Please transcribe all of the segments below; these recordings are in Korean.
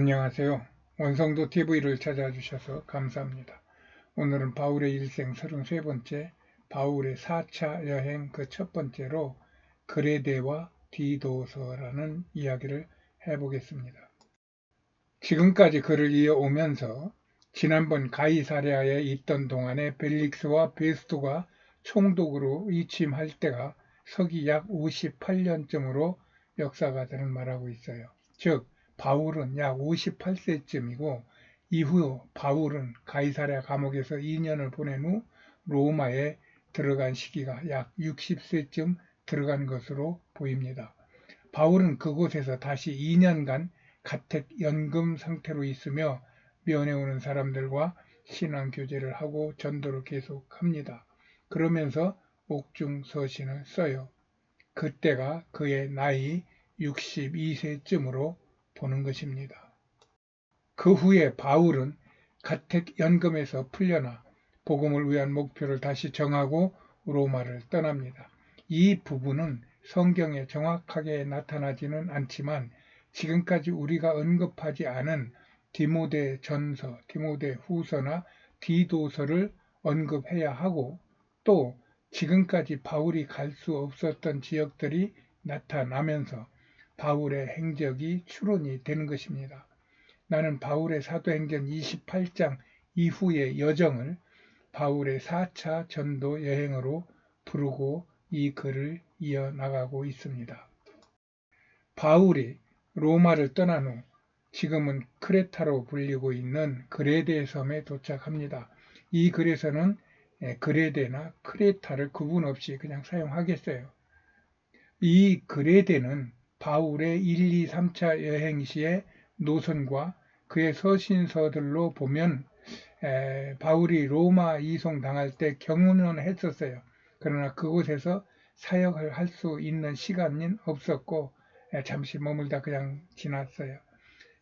안녕하세요. 원성도 TV를 찾아주셔서 감사합니다. 오늘은 바울의 일생 33번째 바울의 4차 여행 그 첫 번째로 그레데와 디도서라는 이야기를 해보겠습니다. 지금까지 글을 이어오면서 지난번 가이사랴에 있던 동안에 벨릭스와 베스토가 총독으로 이침할 때가 서기 약 58년쯤으로 역사가들은 말하고 있어요. 즉 바울은 약 58세쯤이고 이후 바울은 가이사랴 감옥에서 2년을 보낸 후 로마에 들어간 시기가 약 60세쯤 들어간 것으로 보입니다. 바울은 그곳에서 다시 2년간 가택 연금 상태로 있으며 면회 오는 사람들과 신앙 교제를 하고 전도를 계속합니다. 그러면서 옥중 서신을 써요. 그때가 그의 나이 62세쯤으로 보는 것입니다. 그 후에 바울은 가택 연금에서 풀려나 복음을 위한 목표를 다시 정하고 로마를 떠납니다. 이 부분은 성경에 정확하게 나타나지는 않지만 지금까지 우리가 언급하지 않은 디모데 전서, 디모데 후서나 디도서를 언급해야 하고 또 지금까지 바울이 갈 수 없었던 지역들이 나타나면서 바울의 행적이 추론이 되는 것입니다. 나는 바울의 사도행전 28장 이후의 여정을 바울의 4차 전도 여행으로 부르고 이 글을 이어나가고 있습니다. 바울이 로마를 떠난 후 지금은 크레타로 불리고 있는 그레데 섬에 도착합니다. 이 글에서는 그레데나 크레타를 구분 없이 그냥 사용하겠어요. 이 그레데는 바울의 1, 2, 3차 여행 시의 노선과 그의 서신서들로 보면 에, 바울이 로마 이송 당할 때 경운은 했었어요. 그러나 그곳에서 사역을 할 수 있는 시간은 없었고 에, 잠시 머물다 그냥 지났어요.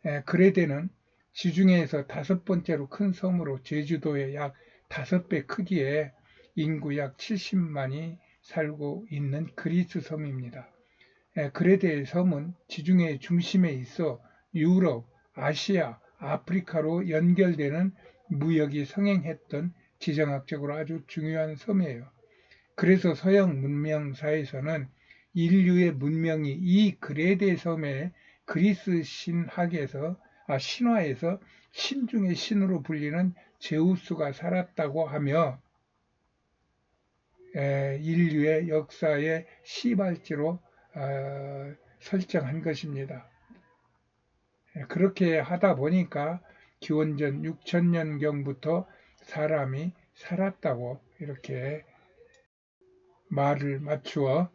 에, 그레데는 지중해에서 다섯 번째로 큰 섬으로 제주도의 약 다섯 배 크기에 인구 약 70만이 살고 있는 그리스 섬입니다. 그레데의 섬은 지중해 중심에 있어 유럽, 아시아, 아프리카로 연결되는 무역이 성행했던 지정학적으로 아주 중요한 섬이에요. 그래서 서양 문명사에서는 인류의 문명이 이 그레데 섬의 그리스 신학에서 아, 신화에서 신 중의 신으로 불리는 제우스가 살았다고 하며 에, 인류의 역사의 시발지로 어, 설정한 것입니다. 예, 그렇게 하다 보니까 기원전 6천년경부터 사람이 살았다고 이렇게 말을 맞추어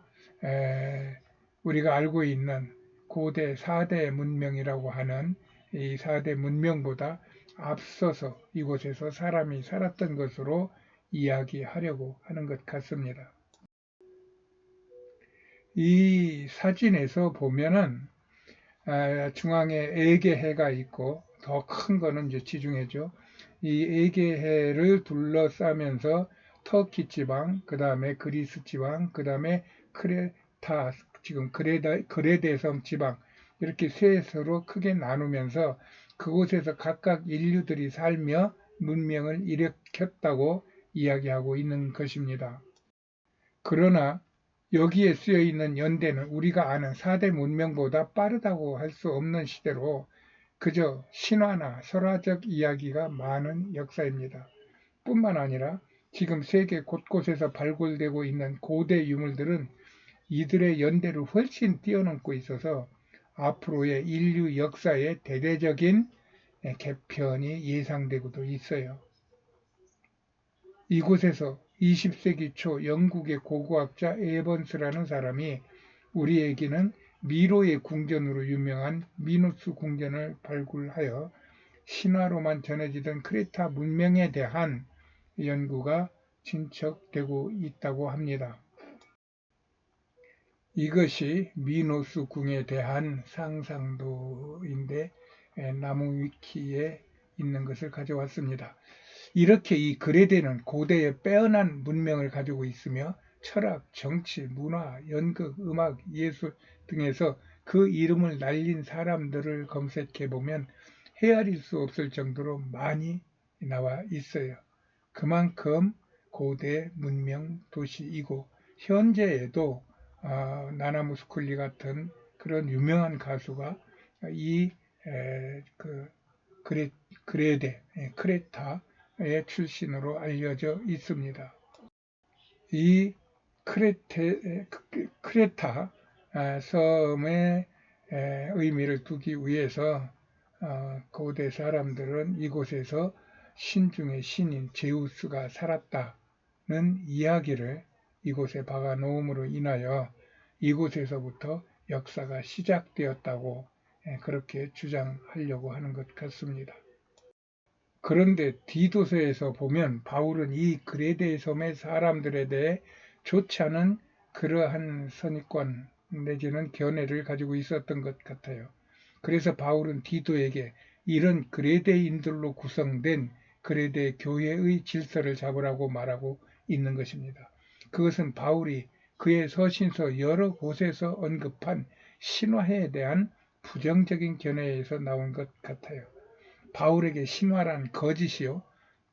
우리가 알고 있는 고대 4대 문명이라고 하는 이 4대 문명보다 앞서서 이곳에서 사람이 살았던 것으로 이야기하려고 하는 것 같습니다. 이 사진에서 보면은 아, 중앙에 에게해가 있고 더 큰 거는 이제 지중해죠. 이 에게해를 둘러싸면서 터키 지방, 그 다음에 그리스 지방, 그 다음에 크레타, 지금 그레다, 그레데섬 지방 이렇게 셋으로 크게 나누면서 그곳에서 각각 인류들이 살며 문명을 일으켰다고 이야기하고 있는 것입니다. 그러나 여기에 쓰여 있는 연대는 우리가 아는 4대 문명보다 빠르다고 할 수 없는 시대로 그저 신화나 설화적 이야기가 많은 역사입니다. 뿐만 아니라 지금 세계 곳곳에서 발굴되고 있는 고대 유물들은 이들의 연대를 훨씬 뛰어넘고 있어서 앞으로의 인류 역사의 대대적인 개편이 예상되고도 있어요. 이곳에서 20세기 초 영국의 고고학자 에번스라는 사람이 우리에게는 미로의 궁전으로 유명한 미노스 궁전을 발굴하여 신화로만 전해지던 크레타 문명에 대한 연구가 진척되고 있다고 합니다. 이것이 미노스 궁에 대한 상상도인데 나무 위키에 있는 것을 가져왔습니다. 이렇게 이 그레데는 고대의 빼어난 문명을 가지고 있으며 철학, 정치, 문화, 연극, 음악, 예술 등에서 그 이름을 날린 사람들을 검색해 보면 헤아릴 수 없을 정도로 많이 나와 있어요. 그만큼 고대 문명 도시이고 현재에도 어, 나나무스쿨리 같은 그런 유명한 가수가 이 에, 그 그레, 그레데 예, 크레타 의 출신으로 알려져 있습니다. 이 크레테, 크레타 아, 섬의 의미를 두기 위해서 어, 고대 사람들은 이곳에서 신 중의 신인 제우스가 살았다는 이야기를 이곳에 박아 놓음으로 인하여 이곳에서부터 역사가 시작되었다고 그렇게 주장하려고 하는 것 같습니다. 그런데 디도서에서 보면 바울은 이 그레데 섬의 사람들에 대해 좋지 않은 그러한 선입관 내지는 견해를 가지고 있었던 것 같아요. 그래서 바울은 디도에게 이런 그레데인들로 구성된 그레데 교회의 질서를 잡으라고 말하고 있는 것입니다. 그것은 바울이 그의 서신서 여러 곳에서 언급한 신화에 대한 부정적인 견해에서 나온 것 같아요. 바울에게 신화란 거짓이요.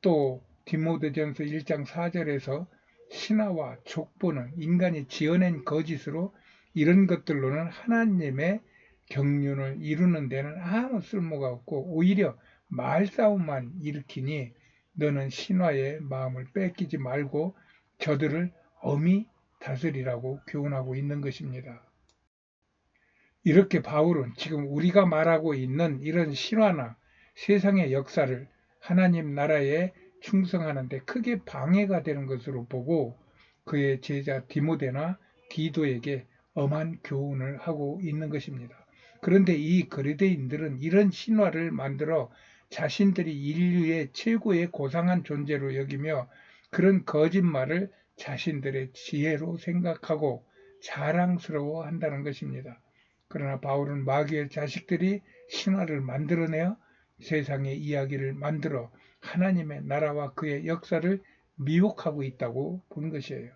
또 디모데전서 1장 4절에서 신화와 족보는 인간이 지어낸 거짓으로 이런 것들로는 하나님의 경륜을 이루는 데는 아무 쓸모가 없고 오히려 말싸움만 일으키니 너는 신화의 마음을 뺏기지 말고 저들을 엄히 다스리라고 교훈하고 있는 것입니다. 이렇게 바울은 지금 우리가 말하고 있는 이런 신화나 세상의 역사를 하나님 나라에 충성하는데 크게 방해가 되는 것으로 보고 그의 제자 디모데나 디도에게 엄한 교훈을 하고 있는 것입니다. 그런데 이 그리데인들은 이런 신화를 만들어 자신들이 인류의 최고의 고상한 존재로 여기며 그런 거짓말을 자신들의 지혜로 생각하고 자랑스러워 한다는 것입니다. 그러나 바울은 마귀의 자식들이 신화를 만들어내어 세상의 이야기를 만들어 하나님의 나라와 그의 역사를 미혹하고 있다고 본 것이에요.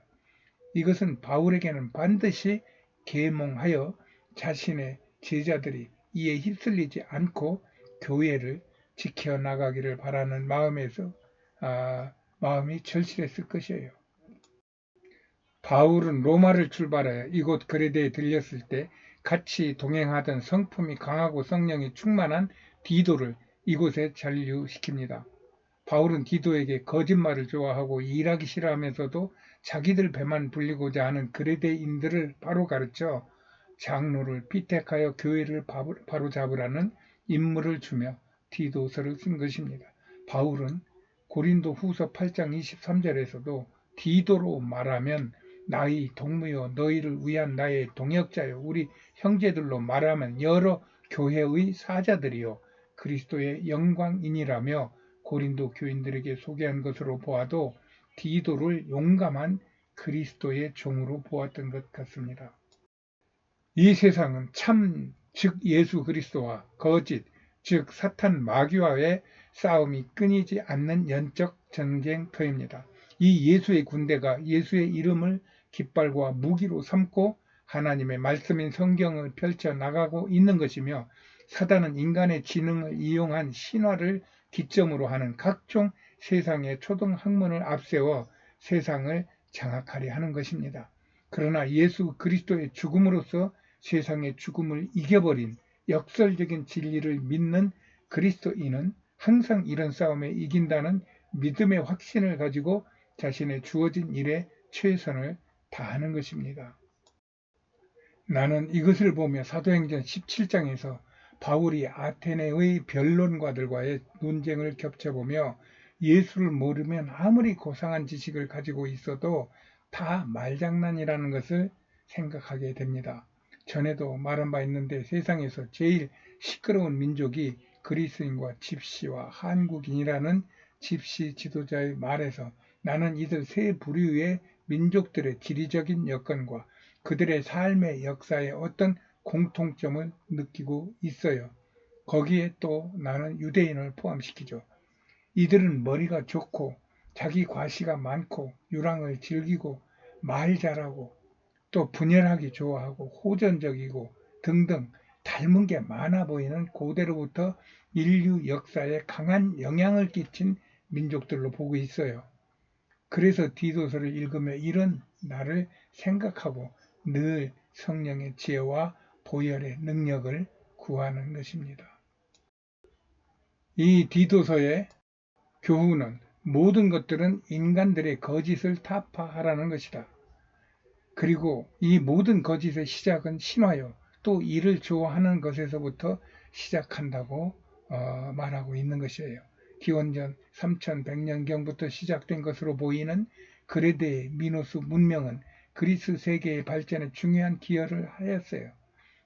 이것은 바울에게는 반드시 계몽하여 자신의 제자들이 이에 휩쓸리지 않고 교회를 지켜나가기를 바라는 마음에서 아, 마음이 절실했을 것이에요. 바울은 로마를 출발하여 이곳 그레데에 들렸을 때 같이 동행하던 성품이 강하고 성령이 충만한 디도를 이곳에 잔류시킵니다. 바울은 디도에게 거짓말을 좋아하고 일하기 싫어하면서도 자기들 배만 불리고자 하는 그레데인들을 바로 가르쳐 장로를 피택하여 교회를 바로 잡으라는 임무를 주며 디도서를 쓴 것입니다. 바울은 고린도 후서 8장 23절에서도 디도로 말하면 나의 동무여 너희를 위한 나의 동역자여 우리 형제들로 말하면 여러 교회의 사자들이요 그리스도의 영광인이라며 고린도 교인들에게 소개한 것으로 보아도 디도를 용감한 그리스도의 종으로 보았던 것 같습니다. 이 세상은 참, 즉 예수 그리스도와 거짓, 즉 사탄 마귀와의 싸움이 끊이지 않는 연적 전쟁터입니다. 이 예수의 군대가 예수의 이름을 깃발과 무기로 삼고 하나님의 말씀인 성경을 펼쳐 나가고 있는 것이며 사단은 인간의 지능을 이용한 신화를 기점으로 하는 각종 세상의 초등 학문을 앞세워 세상을 장악하려 하는 것입니다. 그러나 예수 그리스도의 죽음으로써 세상의 죽음을 이겨버린 역설적인 진리를 믿는 그리스도인은 항상 이런 싸움에 이긴다는 믿음의 확신을 가지고 자신의 주어진 일에 최선을 다하는 것입니다. 나는 이것을 보며 사도행전 17장에서 바울이 아테네의 변론가들과의 논쟁을 겹쳐보며 예수를 모르면 아무리 고상한 지식을 가지고 있어도 다 말장난이라는 것을 생각하게 됩니다. 전에도 말한 바 있는데 세상에서 제일 시끄러운 민족이 그리스인과 집시와 한국인이라는 집시 지도자의 말에서 나는 이들 세 부류의 민족들의 지리적인 여건과 그들의 삶의 역사에 어떤 공통점을 느끼고 있어요. 거기에 또 나는 유대인을 포함시키죠. 이들은 머리가 좋고 자기 과시가 많고 유랑을 즐기고 말 잘하고 또 분열하기 좋아하고 호전적이고 등등 닮은 게 많아 보이는 고대로부터 인류 역사에 강한 영향을 끼친 민족들로 보고 있어요. 그래서 디도서를 읽으며 이런 나를 생각하고 늘 성령의 지혜와 보혈의 능력을 구하는 것입니다. 이 디도서의 교훈은 모든 것들은 인간들의 거짓을 타파하라는 것이다. 그리고 이 모든 거짓의 시작은 신화요. 또 이를 좋아하는 것에서부터 시작한다고 어, 말하고 있는 것이에요. 기원전 3100년경부터 시작된 것으로 보이는 그레데의 미노스 문명은 그리스 세계의 발전에 중요한 기여를 하였어요.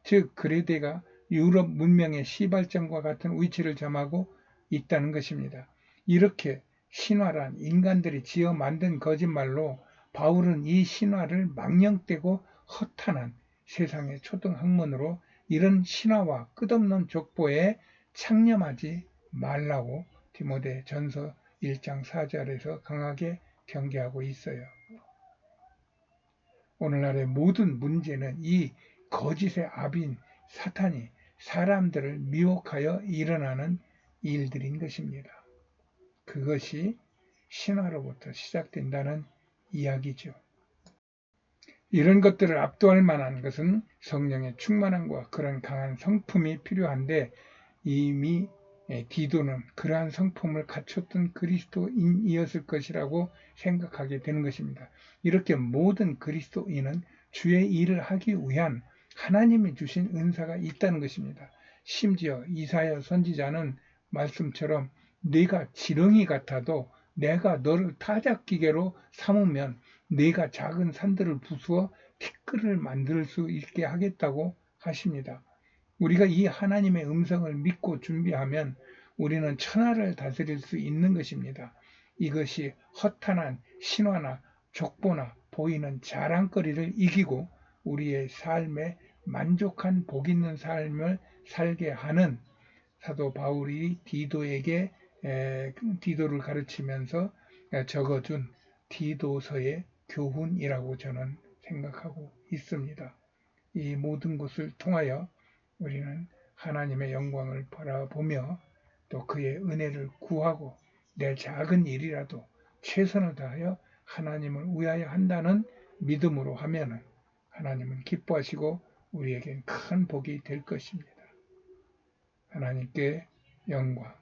즉 그레데가 유럽 문명의 시발점과 같은 위치를 점하고 있다는 것입니다. 이렇게 신화란 인간들이 지어 만든 거짓말로 바울은 이 신화를 망령되고 허탄한 세상의 초등학문으로 이런 신화와 끝없는 족보에 창념하지 말라고 디모데 전서 1장 4절에서 강하게 경계하고 있어요. 오늘날의 모든 문제는 이 거짓의 압인 사탄이 사람들을 미혹하여 일어나는 일들인 것입니다. 그것이 신화로부터 시작된다는 이야기죠. 이런 것들을 압도할 만한 것은 성령의 충만함과 그런 강한 성품이 필요한데 이미 디도는 그러한 성품을 갖췄던 그리스도인이었을 것이라고 생각하게 되는 것입니다. 이렇게 모든 그리스도인은 주의 일을 하기 위한 하나님이 주신 은사가 있다는 것입니다. 심지어 이사야 선지자는 말씀처럼 네가 지렁이 같아도 내가 너를 타작기계로 삼으면 네가 작은 산들을 부수어 티끌을 만들 수 있게 하겠다고 하십니다. 우리가 이 하나님의 음성을 믿고 준비하면 우리는 천하를 다스릴 수 있는 것입니다. 이것이 허탄한 신화나 족보나 보이는 자랑거리를 이기고 우리의 삶에 만족한 복 있는 삶을 살게 하는 사도 바울이 디도에게 디도를 가르치면서 적어준 디도서의 교훈이라고 저는 생각하고 있습니다. 이 모든 것을 통하여 우리는 하나님의 영광을 바라보며 또 그의 은혜를 구하고 내 작은 일이라도 최선을 다하여 하나님을 위하여 한다는 믿음으로 하면 하나님은 기뻐하시고 우리에겐 큰 복이 될 것입니다. 하나님께 영광,